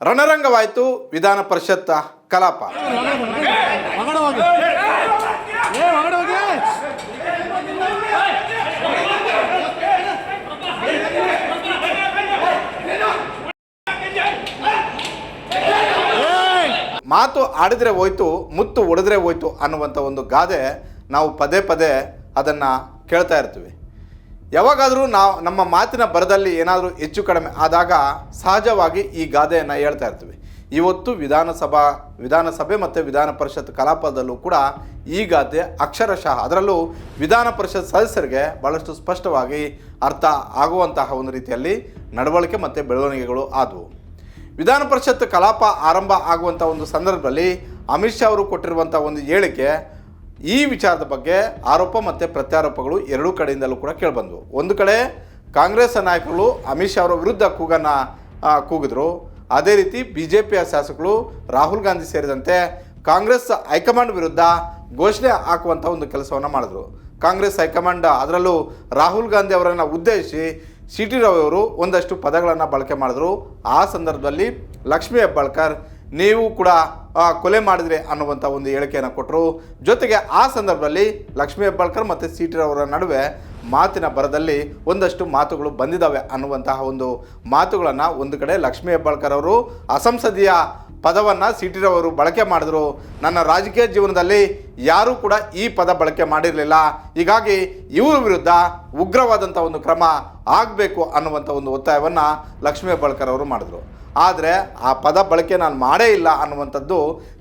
ರಣರಂಗವಾಯಿತು ವಿಧಾನ ಪರಿಷತ್ ಕಲಾಪ. ಮಾತು ಆಡಿದ್ರೆ ಹೋಯ್ತು, ಮುತ್ತು ಒಡೆದ್ರೆ ಹೋಯ್ತು ಅನ್ನುವಂಥ ಒಂದು ಗಾದೆ ನಾವು ಪದೇ ಪದೇ ಅದನ್ನು ಕೇಳ್ತಾ ಇರ್ತೀವಿ. ಯಾವಾಗಾದರೂ ನಾವು ನಮ್ಮ ಮಾತಿನ ಬರದಲ್ಲಿ ಏನಾದರೂ ಹೆಚ್ಚು ಕಡಿಮೆ ಆದಾಗ ಸಹಜವಾಗಿ ಈ ಗಾದೆಯನ್ನು ಹೇಳ್ತಾ ಇರ್ತೀವಿ. ಇವತ್ತು ವಿಧಾನಸಭಾ, ವಿಧಾನಸಭೆ ಮತ್ತು ವಿಧಾನ ಪರಿಷತ್ ಕಲಾಪದಲ್ಲೂ ಕೂಡ ಈ ಗಾದೆ ಅಕ್ಷರಶಃ ಅದರಲ್ಲೂ ವಿಧಾನ ಪರಿಷತ್ ಸದಸ್ಯರಿಗೆ ಭಾಳಷ್ಟು ಸ್ಪಷ್ಟವಾಗಿ ಅರ್ಥ ಆಗುವಂತಹ ಒಂದು ರೀತಿಯಲ್ಲಿ ನಡವಳಿಕೆ ಮತ್ತು ಬೆಳವಣಿಗೆಗಳು ಆದವು. ವಿಧಾನ ಪರಿಷತ್ ಕಲಾಪ ಆರಂಭ ಆಗುವಂಥ ಒಂದು ಸಂದರ್ಭದಲ್ಲಿ ಅಮಿತ್ ಶಾ ಅವರು ಕೊಟ್ಟಿರುವಂಥ ಒಂದು ಹೇಳಿಕೆ ಈ ವಿಚಾರದ ಬಗ್ಗೆ ಆರೋಪ ಮತ್ತು ಪ್ರತ್ಯಾರೋಪಗಳು ಎರಡೂ ಕಡೆಯಿಂದಲೂ ಕೂಡ ಕೇಳಿಬಂದವು ಒಂದು ಕಡೆ ಕಾಂಗ್ರೆಸ್ ನಾಯಕರು ಅಮಿತ್ ಶಾ ಅವರ ವಿರುದ್ಧ ಕೂಗನ್ನು ಕೂಗಿದ್ರು. ಅದೇ ರೀತಿ ಬಿ ಜೆ ಪಿಯ ಶಾಸಕರು ರಾಹುಲ್ ಗಾಂಧಿ ಸೇರಿದಂತೆ ಕಾಂಗ್ರೆಸ್ ಹೈಕಮಾಂಡ್ ವಿರುದ್ಧ ಘೋಷಣೆ ಹಾಕುವಂಥ ಒಂದು ಕೆಲಸವನ್ನು ಮಾಡಿದ್ರು. ಕಾಂಗ್ರೆಸ್ ಹೈಕಮಾಂಡ್ ಅದರಲ್ಲೂ ರಾಹುಲ್ ಗಾಂಧಿ ಅವರನ್ನು ಉದ್ದೇಶಿಸಿ ಸಿ ಟಿ ರವಿ ಅವರು ಒಂದಷ್ಟು ಪದಗಳನ್ನು ಬಳಕೆ ಮಾಡಿದ್ರು. ಆ ಸಂದರ್ಭದಲ್ಲಿ ಲಕ್ಷ್ಮೀ ಹೆಬ್ಬಾಳ್ಕರ್ ನೀವು ಕೂಡ ಕೊಲೆ ಮಾಡಿದ್ರಿ ಅನ್ನುವಂಥ ಒಂದು ಹೇಳಿಕೆಯನ್ನು ಕೊಟ್ಟರು ಜೊತೆಗೆ ಆ ಸಂದರ್ಭದಲ್ಲಿ ಲಕ್ಷ್ಮೀ ಹೆಬ್ಬಾಳ್ಕರ್ ಮತ್ತು ಸಿ ಟಿ ರವರ ನಡುವೆ ಮಾತಿನ ಬರದಲ್ಲಿ ಒಂದಷ್ಟು ಮಾತುಗಳು ಬಂದಿದ್ದಾವೆ ಅನ್ನುವಂತಹ ಒಂದು ಮಾತುಗಳನ್ನು ಒಂದು ಕಡೆ ಲಕ್ಷ್ಮೀ ಹೆಬ್ಬಾಳ್ಕರ್ ಅವರು ಅಸಂಸದೀಯ ಪದವನ್ನು ಸಿಟಿರವರು ಬಳಕೆ ಮಾಡಿದ್ರು. ನನ್ನ ರಾಜಕೀಯ ಜೀವನದಲ್ಲಿ ಯಾರೂ ಕೂಡ ಈ ಪದ ಬಳಕೆ ಮಾಡಿರಲಿಲ್ಲ. ಹೀಗಾಗಿ ಇವರ ವಿರುದ್ಧ ಉಗ್ರವಾದಂಥ ಒಂದು ಕ್ರಮ ಆಗಬೇಕು ಅನ್ನುವಂಥ ಒಂದು ಒತ್ತಾಯವನ್ನು ಲಕ್ಷ್ಮೀ ಹೆಬ್ಬಾಳ್ಕರ್ ಅವರು ಮಾಡಿದ್ರು. ಆದರೆ ಆ ಪದ ಬಳಕೆ ನಾನು ಮಾಡೇ ಇಲ್ಲ ಅನ್ನುವಂಥದ್ದು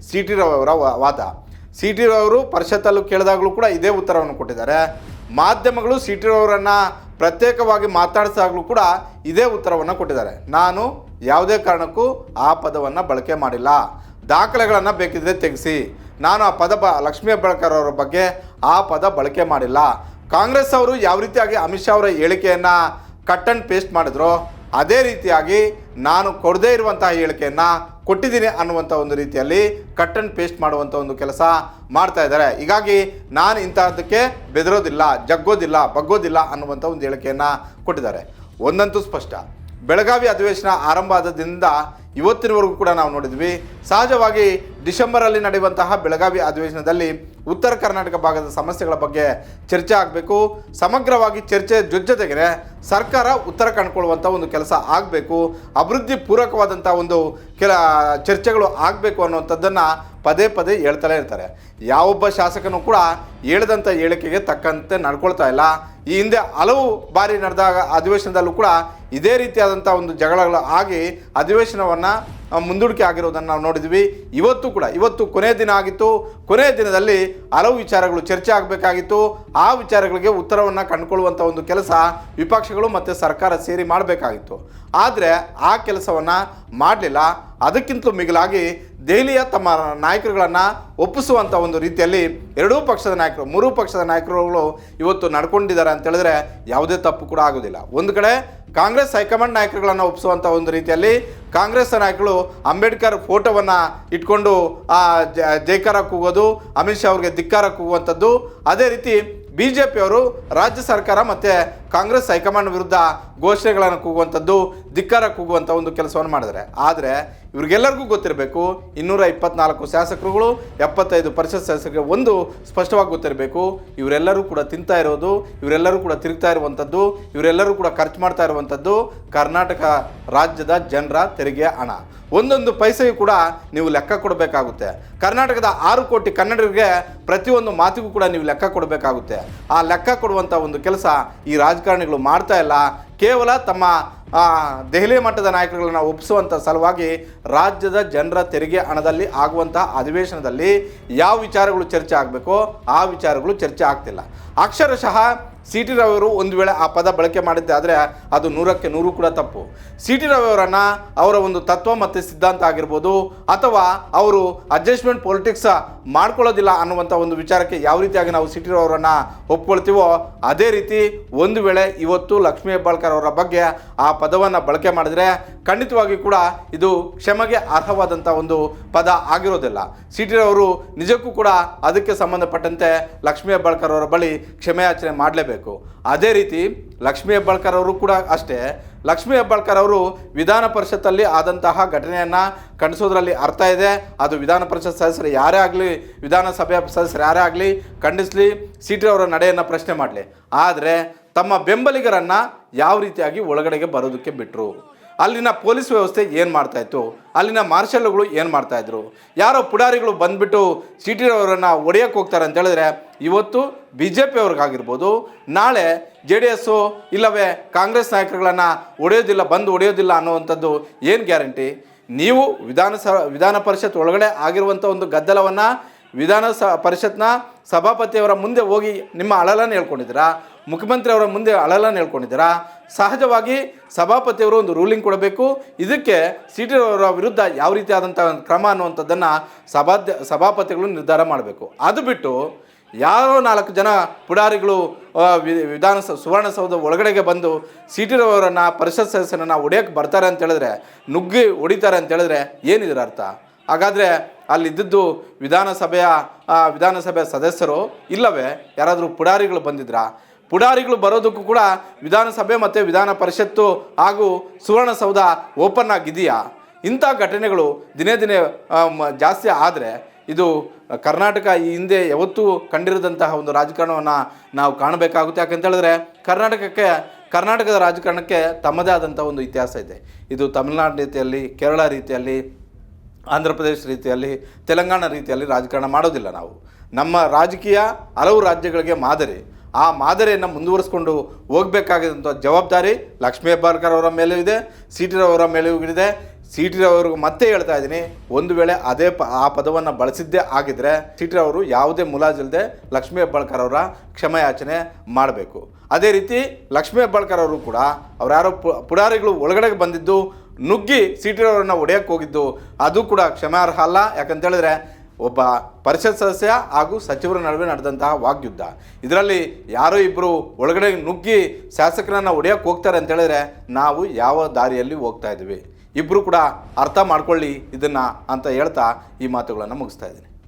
ಸಿ ಟಿ ರವಿ ಅವರ ವಾದ. ಸಿ ಟಿ ರವರು ಪರಿಷತ್ತಲ್ಲೂ ಕೇಳಿದಾಗಲೂ ಕೂಡ ಇದೇ ಉತ್ತರವನ್ನು ಕೊಟ್ಟಿದ್ದಾರೆ. ಮಾಧ್ಯಮಗಳು ಸಿ ಟಿ ರವರನ್ನು ಪ್ರತ್ಯೇಕವಾಗಿ ಮಾತಾಡಿಸಾಗಲೂ ಕೂಡ ಇದೇ ಉತ್ತರವನ್ನು ಕೊಟ್ಟಿದ್ದಾರೆ. ನಾನು ಯಾವುದೇ ಕಾರಣಕ್ಕೂ ಆ ಪದವನ್ನು ಬಳಕೆ ಮಾಡಿಲ್ಲ. ದಾಖಲೆಗಳನ್ನು ಬೇಕಿದ್ರೆ ತೆಗೆಸಿ. ನಾನು ಆ ಪದ ಬ, ಲಕ್ಷ್ಮೀ ಹೆಬ್ಬಾಳ್ಕರ್ ಅವರ ಬಗ್ಗೆ ಆ ಪದ ಬಳಕೆ ಮಾಡಿಲ್ಲ. ಕಾಂಗ್ರೆಸ್ ಅವರು ಯಾವ ರೀತಿಯಾಗಿ ಅಮಿತ್ ಶಾ ಅವರ ಹೇಳಿಕೆಯನ್ನು ಕಟ್ ಆ್ಯಂಡ್ ಪೇಸ್ಟ್ ಮಾಡಿದ್ರು, ಅದೇ ರೀತಿಯಾಗಿ ನಾನು ಕೊಡದೇ ಇರುವಂತಹ ಹೇಳಿಕೆಯನ್ನು ಕೊಟ್ಟಿದ್ದೀನಿ ಅನ್ನುವಂಥ ಒಂದು ರೀತಿಯಲ್ಲಿ ಕಟ್ ಆ್ಯಂಡ್ ಪೇಸ್ಟ್ ಮಾಡುವಂಥ ಒಂದು ಕೆಲಸ ಮಾಡ್ತಾ ಇದ್ದಾರೆ. ಹೀಗಾಗಿ ನಾನು ಇಂಥದ್ದಕ್ಕೆ ಬೆದರೋದಿಲ್ಲ, ಜಗ್ಗೋದಿಲ್ಲ, ಬಗ್ಗೋದಿಲ್ಲ ಅನ್ನುವಂಥ ಒಂದು ಹೇಳಿಕೆಯನ್ನು ಕೊಟ್ಟಿದ್ದಾರೆ. ಒಂದಂತೂ ಸ್ಪಷ್ಟ. ಬೆಳಗಾವಿ ಅಧಿವೇಶನ ಆರಂಭ ಆದದಿಂದ ಇವತ್ತಿನವರೆಗೂ ಕೂಡ ನಾವು ನೋಡಿದ್ವಿ. ಸಹಜವಾಗಿ ಡಿಸೆಂಬರಲ್ಲಿ ನಡೆಯುವಂತಹ ಬೆಳಗಾವಿ ಅಧಿವೇಶನದಲ್ಲಿ ಉತ್ತರ ಕರ್ನಾಟಕ ಭಾಗದ ಸಮಸ್ಯೆಗಳ ಬಗ್ಗೆ ಚರ್ಚೆ ಆಗಬೇಕು. ಸಮಗ್ರವಾಗಿ ಚರ್ಚೆ ಜೊತೆಗೆ ಸರ್ಕಾರ ಉತ್ತರ ಕಂಡುಕೊಳ್ಳುವಂಥ ಒಂದು ಕೆಲಸ ಆಗಬೇಕು. ಅಭಿವೃದ್ಧಿ ಪೂರಕವಾದಂಥ ಒಂದು ಕೆಲ ಚರ್ಚೆಗಳು ಆಗಬೇಕು ಅನ್ನುವಂಥದ್ದನ್ನು ಪದೇ ಪದೇ ಹೇಳ್ತಲೇ ಇರ್ತಾರೆ. ಯಾವೊಬ್ಬ ಶಾಸಕನೂ ಕೂಡ ಹೇಳಿದಂಥ ಹೇಳಿಕೆಗೆ ತಕ್ಕಂತೆ ನಡ್ಕೊಳ್ತಾ ಇಲ್ಲ. ಈ ಹಿಂದೆ ಹಲವು ಬಾರಿ ನಡೆದ ಅಧಿವೇಶನದಲ್ಲೂ ಕೂಡ ಇದೇ ರೀತಿಯಾದಂಥ ಒಂದು ಜಗಳಗಳು ಆಗಿ ಅಧಿವೇಶನವನ್ನು ಮುಂದೂಡಿಕೆ ಆಗಿರೋದನ್ನು ನಾವು ನೋಡಿದ್ವಿ. ಇವತ್ತು ಕೂಡ, ಇವತ್ತು ಕೊನೆಯ ದಿನ ಆಗಿತ್ತು. ಕೊನೆಯ ದಿನದಲ್ಲಿ ಹಲವು ವಿಚಾರಗಳು ಚರ್ಚೆ ಆಗಬೇಕಾಗಿತ್ತು. ಆ ವಿಚಾರಗಳಿಗೆ ಉತ್ತರವನ್ನು ಕಂಡುಕೊಳ್ಳುವಂಥ ಒಂದು ಕೆಲಸ ವಿಪಕ್ಷಗಳು ಮತ್ತು ಸರ್ಕಾರ ಸೇರಿ ಮಾಡಬೇಕಾಗಿತ್ತು. ಆದರೆ ಆ ಕೆಲಸವನ್ನು ಮಾಡಲಿಲ್ಲ. ಅದಕ್ಕಿಂತಲೂ ಮಿಗಿಲಾಗಿ ದೆಹಲಿಯ ತಮ್ಮ ನಾಯಕರುಗಳನ್ನು ಒಪ್ಪಿಸುವಂಥ ಒಂದು ರೀತಿಯಲ್ಲಿ ಎರಡೂ ಪಕ್ಷದ ನಾಯಕರು ಮೂರೂ ಪಕ್ಷದ ನಾಯಕರುಗಳು ಇವತ್ತು ನಡ್ಕೊಂಡಿದ್ದಾರೆ ಅಂತ ಹೇಳಿದ್ರೆ ಯಾವುದೇ ತಪ್ಪು ಕೂಡ ಆಗೋದಿಲ್ಲ ಒಂದು ಕಡೆ ಕಾಂಗ್ರೆಸ್ ಹೈಕಮಾಂಡ್ ನಾಯಕರುಗಳನ್ನು ಒಪ್ಪಿಸುವಂಥ ಒಂದು ರೀತಿಯಲ್ಲಿ ಕಾಂಗ್ರೆಸ್ ನಾಯಕರು ಅಂಬೇಡ್ಕರ್ ಫೋಟೋವನ್ನು ಇಟ್ಕೊಂಡು ಆ, ಜೈಕಾರ ಕೂಗೋದು ಅಮಿತ್ ಶಾ ಅವ್ರಿಗೆ ಧಿಕ್ಕಾರ ಕೂಗುವಂಥದ್ದು ಅದೇ ರೀತಿ ಬಿ ಜೆ ಪಿಯವರು ರಾಜ್ಯ ಸರ್ಕಾರ ಮತ್ತು ಕಾಂಗ್ರೆಸ್ ಹೈಕಮಾಂಡ್ ವಿರುದ್ಧ ಘೋಷಣೆಗಳನ್ನು ಕೂಗುವಂಥದ್ದು, ಧಿಕ್ಕಾರ ಕೂಗುವಂಥ ಒಂದು ಕೆಲಸವನ್ನು ಮಾಡಿದರೆ ಆದರೆ ಇವ್ರಿಗೆಲ್ಲರಿಗೂ ಗೊತ್ತಿರಬೇಕು, ಇನ್ನೂರ ಇಪ್ಪತ್ನಾಲ್ಕು ಶಾಸಕರುಗಳು, ಎಪ್ಪತ್ತೈದು ಪರಿಷತ್ ಸದಸ್ಯರಿಗೆ ಒಂದು ಸ್ಪಷ್ಟವಾಗಿ ಗೊತ್ತಿರಬೇಕು, ಇವರೆಲ್ಲರೂ ಕೂಡ ತಿಂತಾ ಇರೋದು, ಇವರೆಲ್ಲರೂ ಕೂಡ ತಿರುಗ್ತಾ ಇರುವಂಥದ್ದು, ಇವರೆಲ್ಲರೂ ಕೂಡ ಖರ್ಚು ಮಾಡ್ತಾ ಇರುವಂಥದ್ದು ಕರ್ನಾಟಕ ರಾಜ್ಯದ ಜನರ ತೆರಿಗೆ ಹಣ. ಒಂದೊಂದು ಪೈಸೆಯೂ ಕೂಡ ನೀವು ಲೆಕ್ಕ ಕೊಡಬೇಕಾಗುತ್ತೆ. ಕರ್ನಾಟಕದ ಆರು ಕೋಟಿ ಕನ್ನಡಿಗರಿಗೆ ಪ್ರತಿಯೊಂದು ಮಾತಿಗೂ ಕೂಡ ನೀವು ಲೆಕ್ಕ ಕೊಡಬೇಕಾಗುತ್ತೆ. ಆ ಲೆಕ್ಕ ಕೊಡುವಂಥ ಒಂದು ಕೆಲಸ ಈ ರಾಜಕಾರಣಿಗಳು ಮಾಡ್ತಾ ಇಲ್ಲ. ಕೇವಲ ತಮ್ಮ ದೆಹಲಿ ಮಟ್ಟದ ನಾಯಕರುಗಳನ್ನು ಒಪ್ಪಿಸುವಂಥ ಸಲುವಾಗಿ ರಾಜ್ಯದ ಜನರ ತೆರಿಗೆ ಹಣದಲ್ಲಿ ಆಗುವಂಥ ಅಧಿವೇಶನದಲ್ಲಿ ಯಾವ ವಿಚಾರಗಳು ಚರ್ಚೆ ಆಗಬೇಕೋ ಆ ವಿಚಾರಗಳು ಚರ್ಚೆ ಆಗ್ತಿಲ್ಲ. ಅಕ್ಷರಶಃ ಸಿ ಟಿ ರವಿಯವರು ಒಂದು ವೇಳೆ ಆ ಪದ ಬಳಕೆ ಮಾಡಿದ್ದೆ ಆದರೆ ಅದು ನೂರಕ್ಕೆ ನೂರು ಕೂಡ ತಪ್ಪು. ಸಿ ಟಿ ರವಿಯವರನ್ನು ಅವರ ಒಂದು ತತ್ವ ಮತ್ತು ಸಿದ್ಧಾಂತ ಆಗಿರ್ಬೋದು, ಅಥವಾ ಅವರು ಅಡ್ಜಸ್ಟ್ಮೆಂಟ್ ಪೊಲಿಟಿಕ್ಸ್ ಮಾಡ್ಕೊಳ್ಳೋದಿಲ್ಲ ಅನ್ನುವಂಥ ಒಂದು ವಿಚಾರಕ್ಕೆ ಯಾವ ರೀತಿಯಾಗಿ ನಾವು ಸಿ ಟಿ ರವಿಯವರನ್ನು ಒಪ್ಕೊಳ್ತೀವೋ, ಅದೇ ರೀತಿ ಒಂದು ವೇಳೆ ಇವತ್ತು ಲಕ್ಷ್ಮೀ ಹೆಬ್ಬಾಳ್ಕರ್ ಅವರ ಬಗ್ಗೆ ಆ ಪದವನ್ನು ಬಳಕೆ ಮಾಡಿದರೆ ಖಂಡಿತವಾಗಿ ಕೂಡ ಇದು ಕ್ಷಮೆಗೆ ಅರ್ಹವಾದಂಥ ಒಂದು ಪದ ಆಗಿರೋದಿಲ್ಲ. ಸಿ ಟಿ ಅವರು ನಿಜಕ್ಕೂ ಕೂಡ ಅದಕ್ಕೆ ಸಂಬಂಧಪಟ್ಟಂತೆ ಲಕ್ಷ್ಮೀ ಹೆಬ್ಬಾಳ್ಕರ್ ಅವರ ಬಳಿ ಕ್ಷಮೆಯಾಚನೆ ಮಾಡಲೇಬೇಕು. ಅದೇ ರೀತಿ ಲಕ್ಷ್ಮೀ ಹೆಬ್ಬಾಳ್ಕರ್ ಅವರು ಕೂಡ ಅಷ್ಟೇ. ಲಕ್ಷ್ಮೀ ಹೆಬ್ಬಾಳ್ಕರ್ ಅವರು ವಿಧಾನ ಪರಿಷತ್ತಲ್ಲಿ ಆದಂತಹ ಘಟನೆಯನ್ನು ಖಂಡಿಸೋದ್ರಲ್ಲಿ ಅರ್ಥ ಇದೆ. ಅದು ವಿಧಾನ ಪರಿಷತ್ ಸದಸ್ಯರು ಯಾರೇ ಆಗಲಿ, ವಿಧಾನಸಭೆಯ ಸದಸ್ಯರು ಯಾರೇ ಆಗಲಿ ಖಂಡಿಸಲಿ ಸಿ ಟಿ ಅವರ ನಡೆಯನ್ನು ಪ್ರಶ್ನೆ ಮಾಡಲಿ. ಆದರೆ ತಮ್ಮ ಬೆಂಬಲಿಗರನ್ನು ಯಾವ ರೀತಿಯಾಗಿ ಒಳಗಡೆಗೆ ಬರೋದಕ್ಕೆ ಬಿಟ್ಟರು ಅಲ್ಲಿನ ಪೊಲೀಸ್ ವ್ಯವಸ್ಥೆ ಏನು ಮಾಡ್ತಾ ಇತ್ತು? ಅಲ್ಲಿನ ಮಾರ್ಷಲ್ಗಳು ಏನು ಮಾಡ್ತಾ ಇದ್ರು? ಯಾರೋ ಪುಡಾರಿಗಳು ಬಂದ್ಬಿಟ್ಟು ಸಿ ಟಿ ಅವರನ್ನು ಒಡೆಯಕ್ಕೆ ಹೋಗ್ತಾರೆ ಅಂತ ಹೇಳಿದ್ರೆ, ಇವತ್ತು ಬಿ ಜೆ ಪಿ ಅವ್ರಿಗಾಗಿರ್ಬೋದು ನಾಳೆ ಜೆ ಡಿ ಎಸ್ಸು ಇಲ್ಲವೇ ಕಾಂಗ್ರೆಸ್ ನಾಯಕರುಗಳನ್ನು ಒಡೆಯೋದಿಲ್ಲ ಬಂದು ಒಡೆಯೋದಿಲ್ಲ ಅನ್ನುವಂಥದ್ದು ಏನು ಗ್ಯಾರಂಟಿ? ನೀವು ವಿಧಾನಸ, ವಿಧಾನ ಪರಿಷತ್ ಒಳಗಡೆ ಆಗಿರುವಂಥ ಒಂದು ಗದ್ದಲವನ್ನು ವಿಧಾನ ಸ, ಪರಿಷತ್ನ ಸಭಾಪತಿಯವರ ಮುಂದೆ ಹೋಗಿ ನಿಮ್ಮ ಅಳಲನ್ನು ಹೇಳ್ಕೊಂಡಿದ್ದೀರಾ? ಮುಖ್ಯಮಂತ್ರಿ ಅವರ ಮುಂದೆ ಅಳಲನ್ನು ಹೇಳ್ಕೊಂಡಿದ್ದೀರಾ? ಸಹಜವಾಗಿ ಸಭಾಪತಿಯವರು ಒಂದು ರೂಲಿಂಗ್ ಕೊಡಬೇಕು. ಇದಕ್ಕೆ ಸಿ ಟಿ ಅವರ ವಿರುದ್ಧ ಯಾವ ರೀತಿಯಾದಂಥ ಒಂದು ಕ್ರಮ ಅನ್ನುವಂಥದ್ದನ್ನು ಸಭಾಧ್ಯ ಸಭಾಪತಿಗಳು ನಿರ್ಧಾರ ಮಾಡಬೇಕು. ಅದು ಬಿಟ್ಟು ಯಾರೋ ನಾಲ್ಕು ಜನ ಪುಡಾರಿಗಳು ವಿಧಾನಸ ಸುವರ್ಣಸೌಧ ಒಳಗಡೆಗೆ ಬಂದು ಸಿ ಟಿ ಅವರನ್ನು ಪರಿಷತ್ ಸದಸ್ಯರನ್ನು ಒಡೆಯಕ್ಕೆ ಬರ್ತಾರೆ ಅಂತ ಹೇಳಿದ್ರೆ, ನುಗ್ಗಿ ಹೊಡಿತಾರೆ ಅಂತ ಹೇಳಿದ್ರೆ ಏನಿದ್ರ ಅರ್ಥ? ಹಾಗಾದರೆ ಅಲ್ಲಿದ್ದದ್ದು ವಿಧಾನಸಭೆಯ ವಿಧಾನಸಭೆಯ ಸದಸ್ಯರು ಇಲ್ಲವೇ? ಯಾರಾದರೂ ಪುಡಾರಿಗಳು ಬಂದಿದ್ರಾ? ಪುಡಾರಿಗಳು ಬರೋದಕ್ಕೂ ಕೂಡ ವಿಧಾನಸಭೆ ಮತ್ತು ವಿಧಾನ ಪರಿಷತ್ತು ಹಾಗೂ ಸುವರ್ಣಸೌಧ ಓಪನ್ ಆಗಿದೆಯಾ? ಇಂಥ ಘಟನೆಗಳು ದಿನೇ ದಿನೇ ಜಾಸ್ತಿ ಆದರೆ ಇದು ಕರ್ನಾಟಕ ಈ ಹಿಂದೆ ಯಾವತ್ತೂ ಕಂಡಿರದಂತಹ ಒಂದು ರಾಜಕಾರಣವನ್ನು ನಾವು ಕಾಣಬೇಕಾಗುತ್ತೆ. ಯಾಕಂತೇಳಿದ್ರೆ ಕರ್ನಾಟಕಕ್ಕೆ, ಕರ್ನಾಟಕದ ರಾಜಕಾರಣಕ್ಕೆ ತಮ್ಮದೇ ಆದಂಥ ಒಂದು ಇತಿಹಾಸ ಇದೆ. ಇದು ತಮಿಳುನಾಡು ರೀತಿಯಲ್ಲಿ, ಕೇರಳ ರೀತಿಯಲ್ಲಿ, ಆಂಧ್ರ ಪ್ರದೇಶ ರೀತಿಯಲ್ಲಿ, ತೆಲಂಗಾಣ ರೀತಿಯಲ್ಲಿ ರಾಜಕಾರಣ ಮಾಡೋದಿಲ್ಲ ನಾವು. ನಮ್ಮ ರಾಜಕೀಯ ಹಲವು ರಾಜ್ಯಗಳಿಗೆ ಮಾದರಿ. ಆ ಮಾದರಿಯನ್ನು ಮುಂದುವರಿಸ್ಕೊಂಡು ಹೋಗಬೇಕಾಗಿದ್ದಂಥ ಜವಾಬ್ದಾರಿ ಲಕ್ಷ್ಮೀ ಹೆಬ್ಬಾಳ್ಕರ್ ಅವರ ಮೇಲೂ ಇದೆ ಸಿ ಟಿ ಅವರ ಮೇಲೂ ಇದೆ. ಸಿ ಟಿ ಅವ್ರಿಗೆ ಮತ್ತೆ ಹೇಳ್ತಾ ಇದ್ದೀನಿ, ಒಂದು ವೇಳೆ ಅದೇ ಪ, ಆ ಪದವನ್ನು ಬಳಸಿದ್ದೇ ಆಗಿದ್ದರೆ ಸಿ ಟಿ ಅವರು ಯಾವುದೇ ಮುಲಾಜಿಲ್ಲದೆ ಲಕ್ಷ್ಮೀ ಹೆಬ್ಬಾಳ್ಕರ್ ಅವರ ಕ್ಷಮೆಯಾಚನೆ ಮಾಡಬೇಕು. ಅದೇ ರೀತಿ ಲಕ್ಷ್ಮೀ ಹೆಬ್ಬಾಳ್ಕರ್ ಅವರು ಕೂಡ ಅವರ್ಯಾರೋ ಪುಡಾರಿಗಳು ಒಳಗಡೆಗೆ ಬಂದಿದ್ದು ನುಗ್ಗಿ ಸಿ ಟಿ ರವರನ್ನು ಒಡೆಯಕ್ಕೆ ಹೋಗಿದ್ದು, ಅದು ಕೂಡ ಕ್ಷಮಾರ್ಹ ಅಲ್ಲ. ಯಾಕಂತ ಹೇಳಿದ್ರೆ ಒಬ್ಬ ಪರಿಷತ್ ಸದಸ್ಯ ಹಾಗೂ ಸಚಿವರ ನಡುವೆ ನಡೆದಂತಹ ವಾಗ್ಯುದ್ಧ. ಇದರಲ್ಲಿ ಯಾರೋ ಇಬ್ಬರು ಒಳಗಡೆ ನುಗ್ಗಿ ಶಾಸಕರನ್ನು ಹೊಡೆಯೋಕೆ ಹೋಗ್ತಾರೆ ಅಂತ ಹೇಳಿದ್ರೆ ನಾವು ಯಾವ ದಾರಿಯಲ್ಲಿ ಹೋಗ್ತಾ ಇದ್ದೀವಿ. ಇಬ್ಬರು ಕೂಡ ಅರ್ಥ ಮಾಡ್ಕೊಳ್ಳಿ ಇದನ್ನು ಅಂತ ಹೇಳ್ತಾ ಈ ಮಾತುಗಳನ್ನು ಮುಗಿಸ್ತಾ ಇದ್ದೀನಿ.